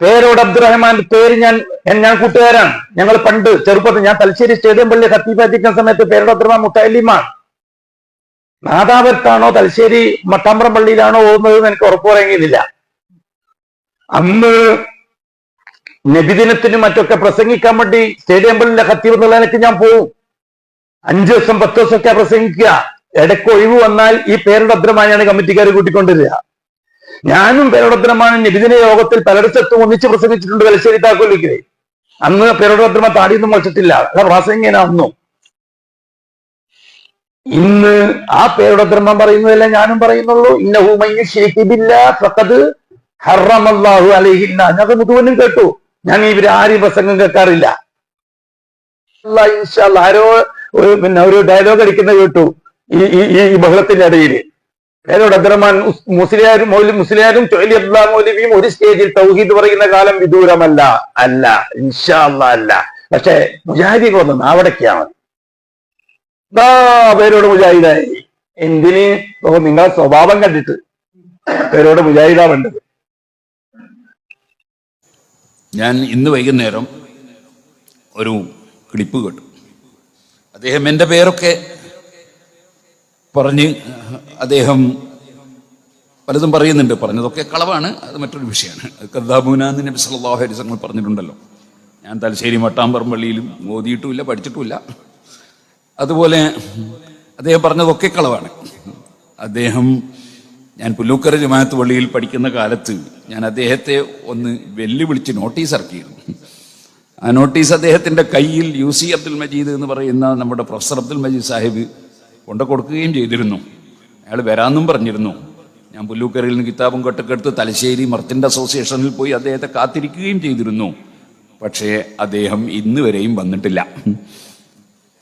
പേരോട് അബ്ദുറഹ്മാന്റെ പേര് ഞാൻ ഞാൻ കൂട്ടുകാരാണ്. ഞങ്ങൾ പണ്ട് ചെറുപ്പത്തിൽ ഞാൻ തലശ്ശേരി സ്റ്റേഡിയം പള്ളി കത്തിപ്പാറ്റിക്കുന്ന സമയത്ത് പേരോട് അബ്ദുറഹ്മാൻ മുത്തലിമാണ് നാദാപുരത്താണോ തലശ്ശേരി മട്ടാമ്പ്രം പള്ളിയിലാണോ പോകുന്നത് എന്ന് എനിക്ക് ഉറപ്പ് പറയുന്നില്ല അന്ന് നബിദിനത്തിനും മറ്റൊക്കെ പ്രസംഗിക്കാൻ വേണ്ടി സ്റ്റേഡിയം പള്ളിയിലെ ഖത്തീബ് എന്നുള്ളതിനൊക്കെ ഞാൻ പോവും. അഞ്ചു ദിവസം പത്ത് ദിവസമൊക്കെ പ്രസംഗിക്കുക. ഇടയ്ക്ക് ഒഴിവ് വന്നാൽ ഈ പേരുടെ അബ്ദുറഹ്മാനെയാണ് കമ്മിറ്റിക്കാർ കൂട്ടിക്കൊണ്ടുവരിക. ഞാനും പേരുടെ നിബിദിന യോഗത്തിൽ പലയിടത്തും ഒന്നിച്ച് പ്രസംഗിച്ചിട്ടുണ്ട് തലശ്ശേരി താക്കോലിക്കെ അന്ന് പേരുടെ അബ്ദുറഹ്മാൻ താടിയൊന്നും വച്ചിട്ടില്ല. പ്രാസംഗികന അന്നും ഇന്ന് ആ പേരുടെ ബ്രഹ്മം പറയുന്നതല്ല ഞാനും പറയുന്നുള്ളൂ. ഇന്നഹു മയ്യുഷിരിക്കില്ല ഫഖദ് ഹറമല്ലാഹു അലൈഹിന്ന. ഞങ്ങൾ മുതുവനും കേട്ടു. ഞാൻ ഇവർ ആരും പ്രസംഗം കേൾക്കാറില്ല. ആരോ പിന്നെ ഒരു ഡയലോഗ് അടിക്കുന്ന കേട്ടു. ഈ ഈ ബഹളത്തിന്റെ ഇടയിൽ. പേരോട് അബ്ദുറഹ്മാൻ മുസ്ലിയാരും മുസ്ലിയാരും ചൊല്ലി അബ്ദുല്ലാ മൗലവിയും ഒരു സ്റ്റേജിൽ തൗഹീദ് പറയുന്ന കാലം വിദൂരമല്ല. അല്ല. ഇൻഷാല്ല അല്ലാ. പക്ഷെ മുജാഹിദികളൊന്ന് നാവടക്കാണ് ദാ പേരോട് മുജാഹിദായി. എന്തിന്? ഓ നിങ്ങളെ സ്വഭാവം കണ്ടിട്ട്. പേരോട് മുജാഹിദാ വേണ്ടത്. ഞാൻ ഇന്ന് വൈകുന്നേരം ഒരു ക്ലിപ്പ് കേട്ടു. അദ്ദേഹം എന്റെ പേരൊക്കെ പറഞ്ഞ് അദ്ദേഹം പലതും പറയുന്നുണ്ട്. പറഞ്ഞതൊക്കെ കളവാണ്. അത് മറ്റൊരു വിഷയമാണ്. കദ്ദാബുനാന്ന് നബി സല്ലല്ലാഹു അലൈഹി വസല്ലം പറഞ്ഞിട്ടുണ്ടല്ലോ. ഞാൻ തലശ്ശേരി മട്ടാമ്പറമ്പള്ളിയിലും ഓതിയിട്ടുമില്ല പഠിച്ചിട്ടുമില്ല. അതുപോലെ അദ്ദേഹം പറഞ്ഞതൊക്കെ കളവാണ്. അദ്ദേഹം ഞാൻ പുല്ലൂക്കര ജമാഅത്ത് പള്ളിയിൽ പഠിക്കുന്ന കാലത്ത് ഞാൻ അദ്ദേഹത്തെ ഒന്ന് വെല്ലുവിളിച്ച് നോട്ടീസ് ഇറക്കിയിരുന്നു. ആ നോട്ടീസ് അദ്ദേഹത്തിന്റെ കയ്യിൽ യു സി അബ്ദുൽ മജീദ് എന്ന് പറയുന്ന നമ്മുടെ പ്രൊഫസർ അബ്ദുൽ മജീദ് സാഹിബ് കൊണ്ടു കൊടുക്കുകയും ചെയ്തിരുന്നു. അയാൾ വരാമെന്നും പറഞ്ഞിരുന്നു. ഞാൻ പുല്ലൂക്കരയിൽ നിന്ന് കിതാബും കൊട്ടക്കെടുത്ത് തലശ്ശേരി മർത്തിന്റെ അസോസിയേഷനിൽ പോയി അദ്ദേഹത്തെ കാത്തിരിക്കുകയും ചെയ്തിരുന്നു. പക്ഷേ അദ്ദേഹം ഇന്ന് വരെയും വന്നിട്ടില്ല.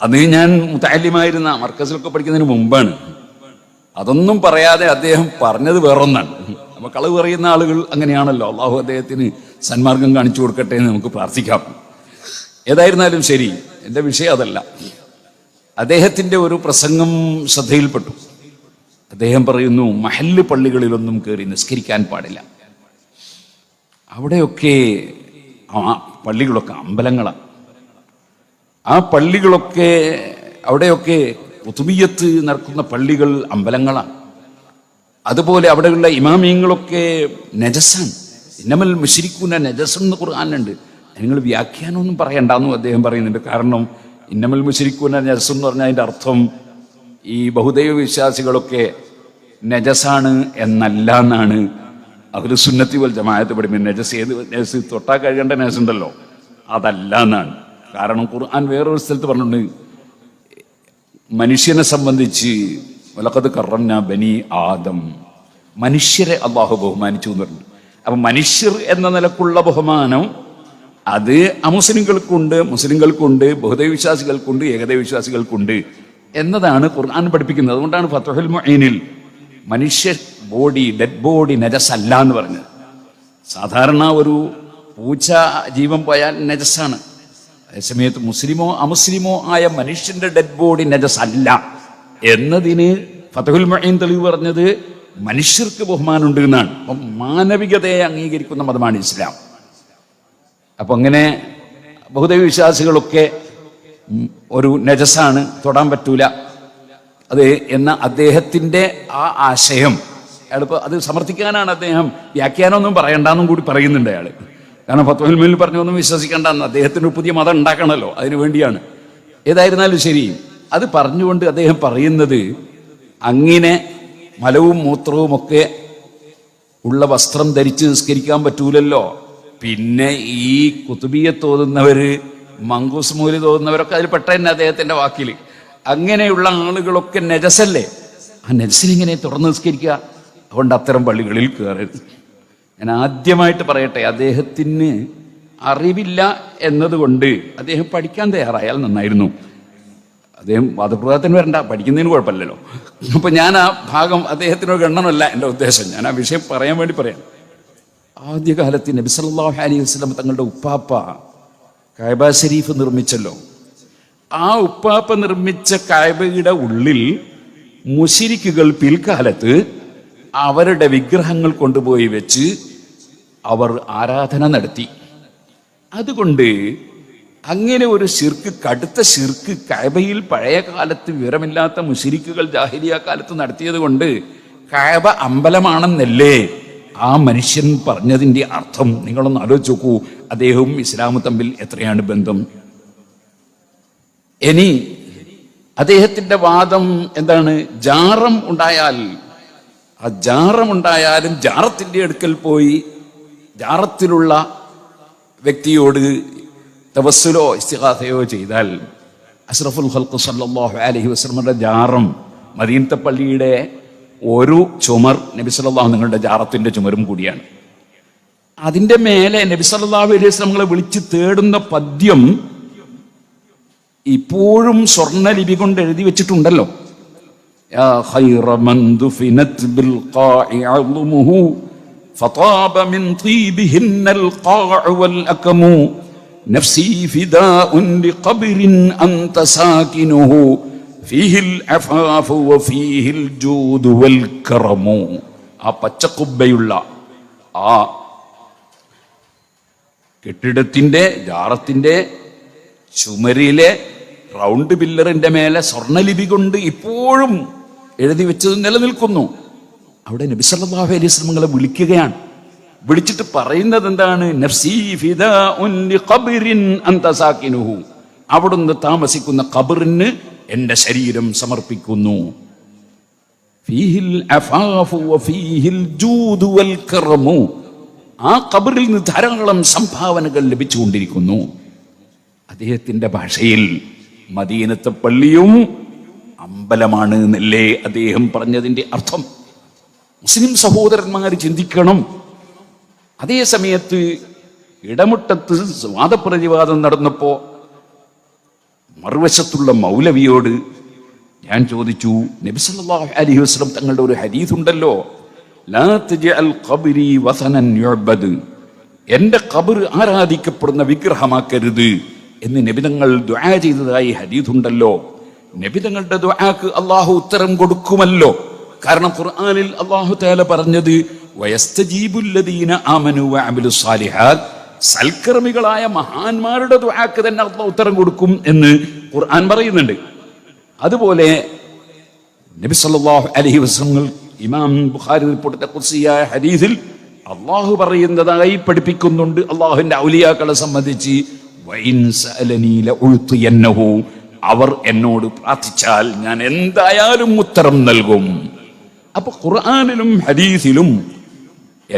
അന്ന് ഞാൻ മുത്താലിമായിരുന്ന മർക്കസിലൊക്കെ പഠിക്കുന്നതിന് മുമ്പാണ്. അതൊന്നും പറയാതെ അദ്ദേഹം പറഞ്ഞത് വേറൊന്നാണ്. നമ്മൾ കളവ് പറയുന്ന ആളുകൾ അങ്ങനെയാണല്ലോ. അള്ളാഹു അദ്ദേഹത്തിന് സന്മാർഗം കാണിച്ചു കൊടുക്കട്ടെ എന്ന് നമുക്ക് പ്രാർത്ഥിക്കാം. ഏതായിരുന്നാലും ശരി എന്റെ വിഷയം അതല്ല. അദ്ദേഹത്തിന്റെ ഒരു പ്രസംഗം ശ്രദ്ധയിൽപ്പെട്ടു. അദ്ദേഹം പറയുന്നു മഹല്ല് പള്ളികളിലൊന്നും കയറി നിസ്കരിക്കാൻ പാടില്ല. അവിടെയൊക്കെ ആ പള്ളികളൊക്കെ അമ്പലങ്ങളാണ് ആ പള്ളികളൊക്കെ അവിടെയൊക്കെ പുതുമിയത്ത് നടക്കുന്ന പള്ളികൾ അമ്പലങ്ങളാണ് അതുപോലെ അവിടെയുള്ള ഇമാമിയങ്ങളൊക്കെ നജസാണ്. ഇന്നമൽ മുഷിരിക്കുന്ന നജസം എന്ന് ഖുർആാനുണ്ട് നിങ്ങൾ വ്യാഖ്യാനമൊന്നും പറയണ്ടെന്നും അദ്ദേഹം പറയുന്നുണ്ട്. കാരണം ഇന്നമൽ മുഷിരിക്കുന്ന നജസ് എന്ന് പറഞ്ഞാൽ അതിന്റെ അർത്ഥം ഈ ബഹുദൈവ വിശ്വാസികളൊക്കെ നജസാണ് എന്നല്ല എന്നാണ്. അവർ സുന്നത്തി വൽ ജമായത്ത് പഠിപ്പിക്കുന്നത് നജസ് ഏത് നജസ് തൊട്ടാ കഴുകേണ്ട നജസ് ഉണ്ടല്ലോ. അതല്ല എന്നാണ്. കാരണം ഖുർആൻ വേറൊരു സ്ഥലത്ത് പറഞ്ഞിട്ടുണ്ട്. മനുഷ്യനെ സംബന്ധിച്ച് വലക്കത് കറന്ന ബനി ആദം. മനുഷ്യരെ അള്ളാഹു ബഹുമാനിച്ചു എന്ന് പറഞ്ഞു. അപ്പം മനുഷ്യർ എന്ന നിലക്കുള്ള ബഹുമാനം അത് അമുസ്ലിങ്ങൾക്കുണ്ട് മുസ്ലിങ്ങൾക്കുണ്ട് ബഹുദൈവ വിശ്വാസികൾക്കുണ്ട് എന്നതാണ് ഖുർആൻ പഠിപ്പിക്കുന്നത്. അതുകൊണ്ടാണ് ഫത്തുഹുൽ മുഈനിൽ മനുഷ്യ ബോഡി ഡെഡ് ബോഡി നജസല്ല എന്ന് പറഞ്ഞത്. സാധാരണ ഒരു പൂച്ച ജീവൻ പോയാൽ നജസാണ്. അതേസമയത്ത് മുസ്ലിമോ അമുസ്ലിമോ ആയ മനുഷ്യന്റെ ഡെഡ് ബോഡി നജസ് അല്ല എന്നതിന് ഫതഹുൽ മൊയ്ൻ തെളിവ് പറഞ്ഞത് മനുഷ്യർക്ക് ബഹുമാനം ഉണ്ട് എന്നാണ്. അപ്പം മാനവികതയെ അംഗീകരിക്കുന്ന മതമാണ് ഇസ്ലാം. അപ്പൊ അങ്ങനെ ബഹുദൈവ വിശ്വാസികളൊക്കെ ഒരു നജസാണ് തൊടാൻ പറ്റൂല. അത് എന്ന അദ്ദേഹത്തിന്റെ ആ ആശയം അയാൾ അത് സമർത്ഥിക്കാനാണ് അദ്ദേഹം. വ്യാഖ്യാനമൊന്നും പറയണ്ടെന്നും കൂടി പറയുന്നുണ്ട് അയാൾ കാരണം ഫത്വൽമിൽ പറഞ്ഞൊന്നും വിശ്വസിക്കേണ്ടെന്ന് അദ്ദേഹത്തിന് പുതിയ മതം ഉണ്ടാക്കണമല്ലോ അതിനു വേണ്ടിയാണ്. ഏതായിരുന്നാലും ശരി അത് പറഞ്ഞുകൊണ്ട് അദ്ദേഹം പറയുന്നത് അങ്ങനെ മലവും മൂത്രവും ഒക്കെ ഉള്ള വസ്ത്രം ധരിച്ച് നിസ്കരിക്കാൻ പറ്റൂലല്ലോ. പിന്നെ ഈ കുത്തുബിയെ തോന്നുന്നവര് മങ്കൂസ് മൂലി തോന്നുന്നവരൊക്കെ അതിൽ പെട്ട തന്നെ അദ്ദേഹത്തിന്റെ വാക്കിൽ അങ്ങനെയുള്ള ആളുകളൊക്കെ നജസല്ലേ? ആ നജസിനിങ്ങനെ തുറന്ന് നിസ്കരിക്കുക. അതുകൊണ്ട് അത്തരം പള്ളികളിൽ കയറരുത് ഞാൻ ആദ്യമായിട്ട് പറയട്ടെ അദ്ദേഹത്തിന് അറിവില്ല എന്നതുകൊണ്ട് അദ്ദേഹം പഠിക്കാൻ തയ്യാറായാൽ നന്നായിരുന്നു. അദ്ദേഹം വാദപ്രവാദത്തിന് വരണ്ട പഠിക്കുന്നതിന് കുഴപ്പമില്ലല്ലോ. അപ്പൊ ഞാൻ ആ ഭാഗം അദ്ദേഹത്തിനൊരു ഗണ്ണനല്ല എന്റെ ഉദ്ദേശം. ഞാൻ ആ വിഷയം പറയാൻ വേണ്ടി പറയാം. ആദ്യകാലത്ത് നബി സല്ലല്ലാഹു അലൈഹി വസല്ലം തങ്ങളുടെ ഉപ്പാപ്പ കായബ ഷരീഫ് നിർമ്മിച്ചല്ലോ. ആ ഉപ്പാപ്പ നിർമ്മിച്ച കായബയുടെ ഉള്ളിൽ മുഷിരിക്കുകൾ പിൽക്കാലത്ത് അവരുടെ വിഗ്രഹങ്ങൾ കൊണ്ടുപോയി വെച്ച് അവർ ആരാധന നടത്തി. അതുകൊണ്ട് അങ്ങനെ ഒരു ശിർക്ക് കടുത്ത ശിർക്ക് കഴബയിൽ പഴയ കാലത്ത് വിവരമില്ലാത്ത മുഷിരിക്കുകൾ ജാഹിലിയ കാലത്ത് നടത്തിയത് കൊണ്ട് കഴബ അമ്പലമാണെന്നല്ലേ ആ മനുഷ്യൻ പറഞ്ഞതിന്റെ അർത്ഥം നിങ്ങളൊന്ന് ആലോചിച്ച് നോക്കൂ. അദ്ദേഹവും ഇസ്ലാമും തമ്മിൽ എത്രയാണ് ബന്ധം? ഇനി അദ്ദേഹത്തിന്റെ വാദം എന്താണ്? ജാറം ഉണ്ടായാൽ ആ ജാറം ഉണ്ടായാലും ജാറത്തിന്റെ അടുക്കൽ പോയി ജാറത്തിലുള്ള വ്യക്തിയോട് തവസ്സുലോ ഇസ്തിഹാസയോ ചെയ്താൽ അഷ്റഫുൽ ഹൽക്കു സല്ലാഹു അലഹി വസ്ലമുടെ ജാറം മദീനത്തെ പള്ളിയുടെ ഒരു ചുമർ നബി സല്ലല്ലാഹു നിങ്ങളുടെ ജാറത്തിന്റെ ചുമരും കൂടിയാണ് അതിന്റെ മേലെ നബി സല്ലല്ലാഹു അലൈഹി വസല്ലമകളെ വിളിച്ച് തേടുന്ന പദ്യം ഇപ്പോഴും സ്വർണ്ണലിപി കൊണ്ട് എഴുതി വെച്ചിട്ടുണ്ടല്ലോ يا خير من دفنت بالقاع عظمه فطاب من طيبهن القاع والأكم نفسي فداء لقبر أنت ساكنه ഫീഹിൽ അഫാഫു വഫീഹിൽ കറമു. ആ പച്ചക്കുബ്ബയുള്ള ആ കെട്ടിടത്തിന്റെ ജാറത്തിന്റെ ചുമരിലെ റൗണ്ട് പില്ലറിന്റെ മേലെ സ്വർണലിപി കൊണ്ട് ഇപ്പോഴും എഴുതി വെച്ചത് നിലനിൽക്കുന്നു. അവിടെ നബി സല്ലല്ലാഹു അലൈഹി വസല്ലമകളെ വിളിക്കുകയാണ്. വിളിച്ചിട്ട് പറയുന്നത് എന്താണ്? അൻത അവിടുന്ന് താമസിക്കുന്ന ഖബറിന് എന്റെ ശരീരം സമർപ്പിക്കുന്നു. ആ കബറിൽ നിന്ന് ധാരാളം സംഭാവനകൾ ലഭിച്ചുകൊണ്ടിരിക്കുന്നു. അദ്ദേഹത്തിന്റെ ഭാഷയിൽ മദീനത്തെ പള്ളിയും അമ്പലമാണ് എന്നല്ലേ അദ്ദേഹം പറഞ്ഞതിന്റെ അർത്ഥം. മുസ്ലിം സഹോദരന്മാർ ചിന്തിക്കണം. അതേ സമയത്ത് ഇടമുട്ടത്ത് വാദപ്രതിവാദം നടന്നപ്പോ മറുവശത്തുള്ള മൗലവിയോട് ഞാൻ ചോദിച്ചു നബി സല്ലല്ലാഹു അലൈഹി വസല്ലം തങ്ങളുടെ ഒരു ഹദീസ് ഉണ്ടല്ലോ എന്റെ കബർ ആരാധിക്കപ്പെടുന്ന വിഗ്രഹമാക്കരുത്. എന്ന് നബിതങ്ങൾ ദുആ ചെയ്തതായി ഹദീസ് ഉണ്ടല്ലോ. നബിതങ്ങളുടെ ദുആക്ക് അള്ളാഹു ഉത്തരം കൊടുക്കുമല്ലോ. കാരണം ഖുർആാനിൽ അള്ളാഹു തേല പറഞ്ഞത് വയസ്തജീബുല്ലദീന ആമനു വഅമിലു സാലിഹാത്ത് സൽക്കർമ്മികളായ മഹാന്മാരുടെ ദുആക്ക് തന്നെ അള്ളാഹു ഉത്തരം കൊടുക്കും എന്ന് ഖുർആൻ പറയുന്നുണ്ട്. അതുപോലെ നബി സല്ലല്ലാഹു അലൈഹി വസല്ലം ഇമാം ബുഖാരി റിപ്പോർട്ടിന്റെ കുർസിയായ ഹദീസിൽ അള്ളാഹു പറയുന്നതായി പഠിപ്പിക്കുന്നുണ്ട്. അള്ളാഹുവിന്റെ ഔലിയാക്കളെ സംബന്ധിച്ച് അവർ എന്നോട് പ്രാർത്ഥിച്ചാൽ ഞാൻ എന്തായാലും ഉത്തരം നൽകും. അപ്പൊ ഖുർആനിലും ഹദീസിലും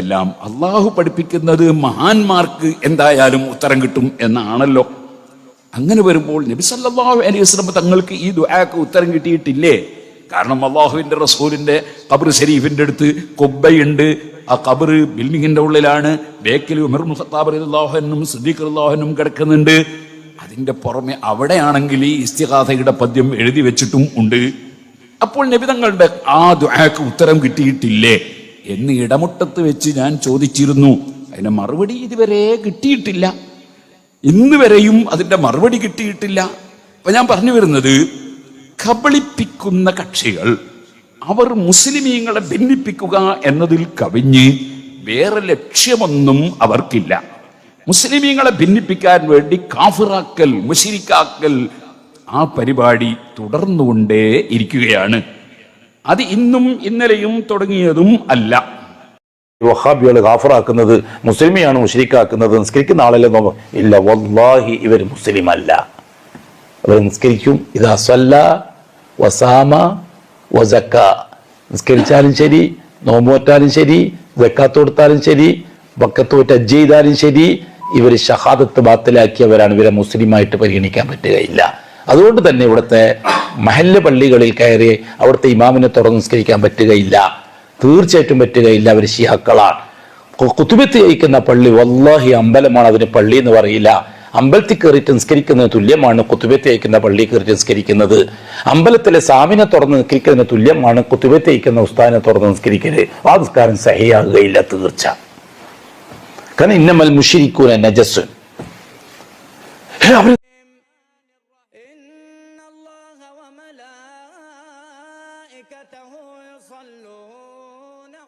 എല്ലാം അള്ളാഹു പഠിപ്പിക്കുന്നത് മഹാന്മാർക്ക് എന്തായാലും ഉത്തരം കിട്ടും എന്നാണല്ലോ. അങ്ങനെ വരുമ്പോൾ നബി സല്ലല്ലാഹു അലൈഹി വസല്ലം തങ്ങൾക്ക് ഈ ദുആക്ക് ഉത്തരം കിട്ടിയിട്ടില്ലേ? കാരണം അള്ളാഹുവിന്റെ റസൂലിന്റെ ഖബർ ഷെരീഫിന്റെ അടുത്ത് കൊബ്ബയുണ്ട്. ആ ഖബർ ബിൽഡിങ്ങിന്റെ ഉള്ളിലാണ്. ബേക്കിൽ ഉമർ മുഖത്താബ് അള്ളാഹുനും സിദ്ദീഖ് അള്ളാഹുനും കിടക്കുന്നുണ്ട്. അതിന്റെ പുറമെ അവിടെയാണെങ്കിൽ ഈ ഇസ്തിഹാസയുടെ പദ്യം എഴുതി വെച്ചിട്ടും ഉണ്ട്. അപ്പോൾ നബി തങ്ങളുടെ ആ ദുആക്ക് ഉത്തരം കിട്ടിയിട്ടില്ലേ? എന്ന് ഇടമുട്ടത്ത് വെച്ച് ഞാൻ ചോദിച്ചിരുന്നു. അതിന് മറുപടി ഇതുവരെ കിട്ടിയിട്ടില്ല. ഇന്ന് വരെയും അതിന്റെ മറുപടി കിട്ടിയിട്ടില്ല. അപ്പൊ ഞാൻ പറഞ്ഞു വരുന്നത് കബളിപ്പിക്കുന്ന കക്ഷികൾ അവർ മുസ്ലിമീങ്ങളെ ഭിന്നിപ്പിക്കുക എന്നതിൽ കവിഞ്ഞ് വേറെ ലക്ഷ്യമൊന്നും അവർക്കില്ല. മുസ്ലിമീങ്ങളെ ഭിന്നിപ്പിക്കാൻ വേണ്ടി കാഫിറാക്കൽ മുഷിരിക്കാക്കൽ ആ പരിപാടി തുടർന്നുകൊണ്ടേ ഇരിക്കുകയാണ്. അത് ഇന്നും ഇന്നലെയും തുടങ്ങിയതും അല്ല. വഹാബികൾ ഗാഫറാക്കുന്നത് മുസ്ലിമിയാണ് മുഷരിക്കാക്കുന്നത് നിസ്കരിക്കുന്ന ആളല്ലേ ഇല്ല വല്ലാഹി ഇവർ മുസ്ലിം അല്ല അവർ നിസ്കരിക്കും. ഇതാ സല്ല വസാമ വസക്ക. നിസ്കരിച്ചാലും ശരി നോമ്പോറ്റാലും ശരി ജക്കാത്ത് കൊടുത്താലും ശരി ബക്കത്ത് പോയിട്ട് അജ്ജ് ചെയ്താലും ശരി ഇവർ ഷഹാദത്ത് ബാത്തിലാക്കിയവരാണ്. ഇവരെ മുസ്ലിമായിട്ട് പരിഗണിക്കാൻ പറ്റുകയില്ല. അതുകൊണ്ട് തന്നെ ഇവിടുത്തെ മഹല്ല് പള്ളികളിൽ കയറി അവിടുത്തെ ഇമാമിനെ തുറന്ന് നിസ്കരിക്കാൻ പറ്റുകയില്ല. തീർച്ചയായിട്ടും പറ്റുകയില്ല അവർ ഷിയാക്കളാണ് കുത്തുബത്ത് ജയിക്കുന്ന പള്ളി വല്ലാഹി അമ്പലമാണ് അതിന് പള്ളി എന്ന് പറയില്ല. അമ്പലത്തിൽ കയറിയിട്ട് നിസ്കരിക്കുന്നതിന് തുല്യമാണ് കുത്തുബത്ത് ജയിക്കുന്ന പള്ളി കയറിയിട്ട് നിസ്കരിക്കുന്നത്. അമ്പലത്തിലെ സാമിനെ തുറന്ന് നിസ്കരിക്കുന്നതിന് തുല്യമാണ് കുത്തുബത്ത് ജയിക്കുന്ന ഉസ്താനെ തുറന്ന് നിസ്കരിക്കൽ. ആ നിസ്കാരം സഹിയാകുകയില്ല തീർച്ച. കാരണം ഇന്നമൽ മുഷിരിക്കൂന നജസ്സുൻ. അവർ